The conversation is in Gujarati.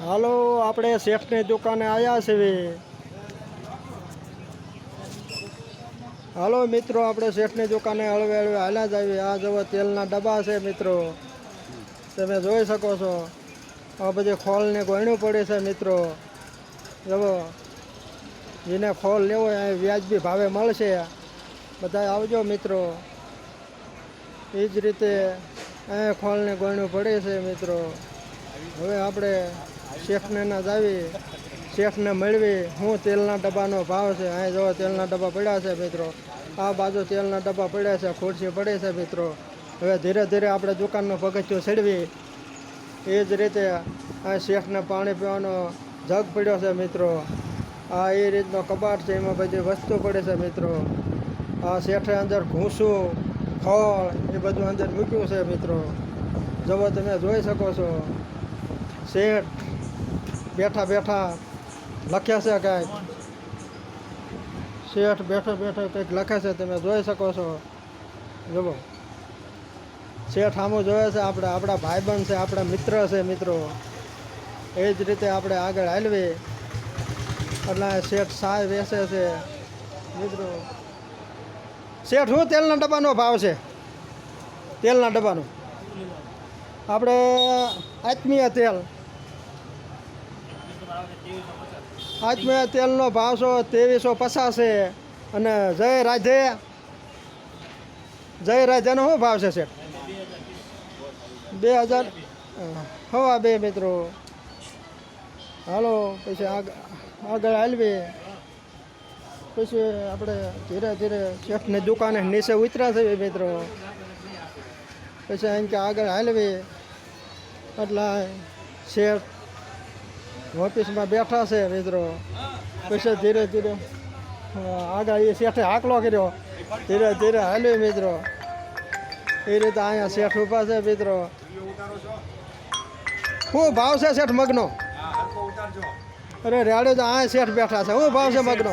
હાલો, આપણે શેફની દુકાને આવ્યા છીએ. હાલો મિત્રો, આપણે શેફની દુકાને હળવે હળવે હાલ્યા જ આવીએ. આ જવો તેલના ડબ્બા છે મિત્રો. તમે જોઈ શકો છો. આ બધી ખોલને ગોયણું પડે છે મિત્રો. જવો જેને ખોલ લેવો અહીં વ્યાજબી ભાવે મળશે. બધા આવજો મિત્રો. એ જ રીતે અહીંયા ખોલને ગોયણું પડે છે મિત્રો. હવે આપણે શેફને ના જાવી, શેફને મળવી. હું તેલના ડબ્બાનો ભાવ છે. અહીં જો તેલના ડબ્બા પડ્યા છે મિત્રો. આ બાજુ તેલના ડબ્બા પડ્યા છે. ખુરશી પડે છે મિત્રો. હવે ધીરે ધીરે આપણે દુકાનનો પગથિયો ચડવી એ જ રીતે આ શેફને પાણી પીવાનો જગ પડ્યો છે મિત્રો. આ એ રીતનો કબાટ છે. એમાં બધી વસ્તુ પડે છે મિત્રો. આ શેઠે અંદર ઘૂંસું, ખોળ એ બધું અંદર મૂક્યું છે મિત્રો. જવો તમે જોઈ શકો છો. શેઠ બેઠા બેઠા લખ્યા છે કાંઈક. શેઠ બેઠો બેઠો કંઈક લખે છે, તમે જોઈ શકો છો. જુઓ. શેઠ આમું જોયે છે, આપણે આપણા ભાઈબંધ છે, આપણા મિત્ર છે, મિત્રો. એ જ રીતે આપણે આગળ હાલવી. એટલે શેઠ સાય બેસે છે, મિત્રો. શેઠ શું તેલના ડબ્બાનો ભાવ છે? તેલના ડબ્બાનો. આપણે આત્મીય તેલ. આત્મીય તેલનો ભાવ છો ત્રેવીસો પચાસ અને જય રાજે જય રાજાનો શું ભાવ છે શેઠ? બે હજાર હવા બે મિત્રો. હાલો, પછી આગ- આગળ હાલવી. પછી આપણે ધીરે ધીરે શેઠની દુકાને નીચે ઉતરા છે મિત્રો. પછી એમ કે આગળ હાલવી. એટલે શેઠ ઓફિસમાં બેઠા છે મિત્રો. પછી ધીરે ધીરે આગળ એ શેઠે હાકલો કર્યો. ધીરે ધીરે હાલ્યો મિત્રો. એ રીતે અહીંયા શેઠ ઊભા છે મિત્રો. શું ભાવ છે શેઠ મગનો? અરે રેડે તો અહીંયા શેઠ બેઠા છે. શું ભાવ છે મગનો?